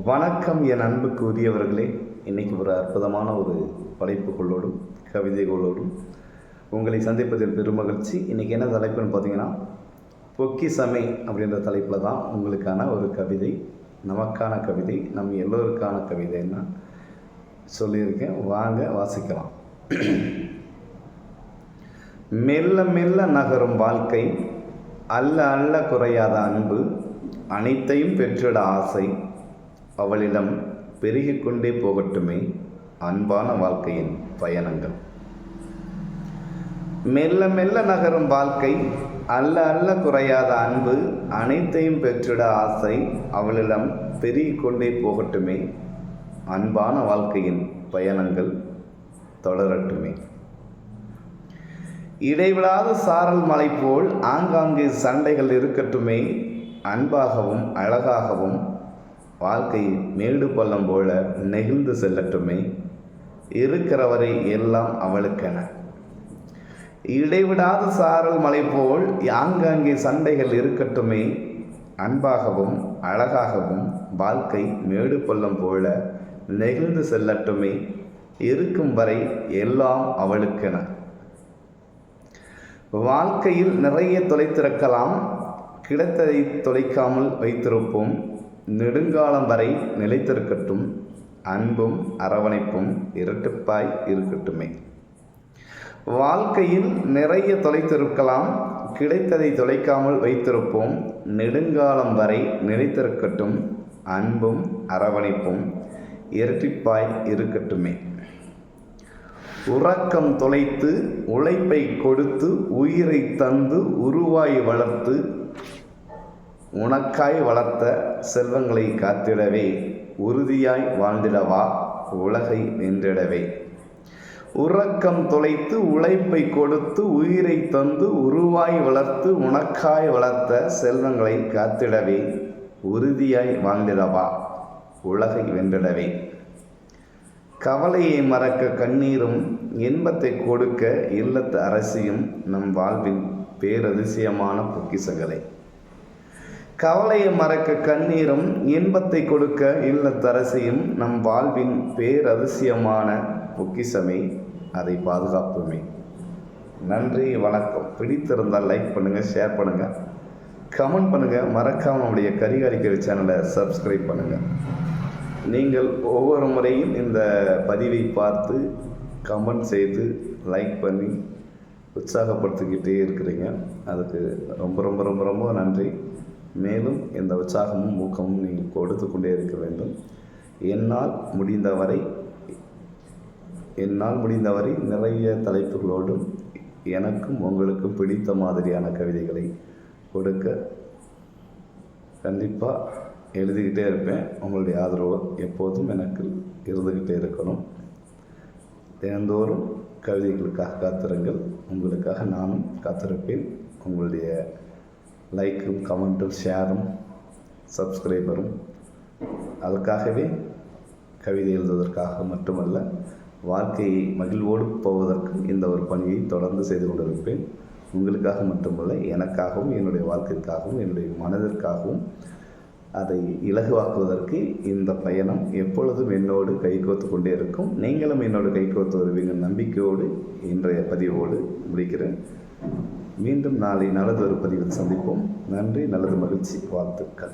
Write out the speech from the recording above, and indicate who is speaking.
Speaker 1: வணக்கம் என் அன்புக்கு உரியவர்களே. இன்றைக்கி ஒரு அற்புதமான ஒரு படைப்புகளோடும் கவிதைகளோடும் உங்களை சந்திப்பதில் பெருமகிழ்ச்சி. இன்றைக்கி என்ன தலைப்புன்னு பார்த்தீங்கன்னா பொக்கிசமை அப்படின்ற தலைப்பில் தான் உங்களுக்கான ஒரு கவிதை நமக்கான கவிதை நம் எல்லோருக்கான கவிதைன்னா சொல்லியிருக்கேன். வாங்க வாசிக்கலாம். மெல்ல மெல்ல நகரும் வாழ்க்கை அல்ல அல்ல குறையாத அன்பு அனைத்தையும் பெற்றிட ஆசை அவளிடம் பெருகிக்கொண்டே போகட்டுமே அன்பான வாழ்க்கையின் பயணங்கள். மெல்ல மெல்ல நகரும் வாழ்க்கை அல்ல அல்ல குறையாத அன்பு அனைத்தையும் பெற்றிட ஆசை அவளிடம் பெருகிக்கொண்டே போகட்டுமே அன்பான வாழ்க்கையின் பயணங்கள் தொடரட்டுமே. இடைவிடாத சாரல் மலை போல் ஆங்காங்கே சண்டைகள் இருக்கட்டுமே அன்பாகவும் அழகாகவும் வாழ்க்கை மேடு பள்ளம் போல நெகிழ்ந்து செல்லட்டுமே இருக்கிறவரை எல்லாம் அவளுக்கென. இடைவிடாத சாரல் மலை போல் ஆங்காங்கே சண்டைகள் இருக்கட்டுமே அன்பாகவும் அழகாகவும் வாழ்க்கை மேடு பள்ளம் போல நெகிழ்ந்து செல்லட்டுமே இருக்கும் வரை எல்லாம் அவளுக்கென. வாழ்க்கையில் நிறைய தொலைத்திருக்கலாம் கிடைத்ததை தொலைக்காமல் வைத்திருப்போம். நெடுங்காலம் வரை நிலைத்திருக்கட்டும் அன்பும் அரவணைப்பும் இரட்டுப்பாய் இருக்கட்டுமே. வாழ்க்கையில் நிறைய தொலைத்திருக்கலாம் கிடைத்ததை தொலைக்காமல் வைத்திருப்போம். நெடுங்காலம் வரை நிலைத்திருக்கட்டும் அன்பும் அரவணைப்பும் இரட்டிப்பாய் இருக்கட்டுமே. உறக்கம் தொலைத்து உழைப்பை கொடுத்து உயிரை தந்து உருவாய் வளர்த்து உனக்காய் வளர்த்த செல்வங்களை காத்திடவே உறுதியாய் வாழ்ந்திடவா உலகை வென்றிடவே உறக்கம் தொலைத்து உழைப்பை கொடுத்து உயிரை தந்து உருவாய் வளர்த்து உனக்காய் வளர்த்த செல்வங்களை காத்திடவே உறுதியாய் வாழ்ந்திடவா உலகை வென்றிடவே. கவலையை மறக்க கண்ணீரும் இன்பத்தை கொடுக்க இல்லத்து அரசியும் நம் வாழ்வின் பேரதிசயமான பொக்கிசங்களை கவலையை மறக்க கண்ணீரும் இன்பத்தை கொடுக்க இல்லத்தரசியும் நம் வாழ்வின் பேரதிசயமான பொக்கிசமே அதை பாதுகாப்புமே. நன்றி வணக்கம். பிடித்திருந்தால் லைக் பண்ணுங்கள் ஷேர் பண்ணுங்கள் கமெண்ட் பண்ணுங்கள் மறக்காமல் நம்முடைய கரிகாரிக்கிற சேனலை சப்ஸ்கிரைப் பண்ணுங்கள் நீங்கள் ஒவ்வொரு முறையும் இந்த பதிவை பார்த்து கமெண்ட் செய்து லைக் பண்ணி உற்சாகப்படுத்திக்கிட்டே இருக்கிறீங்க. அதுக்கு ரொம்ப ரொம்ப ரொம்ப ரொம்ப நன்றி. மேலும் இந்த உற்சாகமும் ஊக்கமும் நீங்கள் கொடுத்து கொண்டே இருக்க வேண்டும். என்னால் முடிந்தவரை என்னால் முடிந்தவரை நிறைய தலைப்புகளோடும் எனக்கும் உங்களுக்கும் பிடித்த மாதிரியான கவிதைகளை கொடுக்க கண்டிப்பாக எழுதிக்கிட்டே இருப்பேன். உங்களுடைய ஆதரவு எப்போதும் எனக்கு இருந்துக்கிட்டே இருக்கணும். தினந்தோறும் கவிதைகளுக்காக காத்திருங்கள். உங்களுக்காக நானும் காத்திருப்பேன். உங்களுடைய லைக்கும் கமெண்ட்டும் ஷேரும் சப்ஸ்கிரைபரும் அதுக்காகவே கவிதை எழுதுவதற்காக மட்டுமல்ல வாழ்க்கையை மகிழ்வோடு போவதற்கு இந்த ஒரு பணியை தொடர்ந்து செய்து கொண்டிருப்பேன். உங்களுக்காக மட்டுமல்ல எனக்காகவும் என்னுடைய வாழ்க்கைக்காகவும் என்னுடைய மனதிற்காகவும் அதை இலகுவாக்குவதற்கு இந்த பயணம் எப்பொழுதும் என்னோடு கைகோத்து கொண்டே இருக்கும். நீங்களும் என்னோடு கைகோத்து வருவீங்க. நம்பிக்கையோடு இன்றைய பதிவோடு முடிக்கிறேன். மீண்டும் நாளை நல்லதொரு பதிவில் சந்திப்போம். நன்றி நல்லது மகிழ்ச்சி வாழ்த்துக்கள்.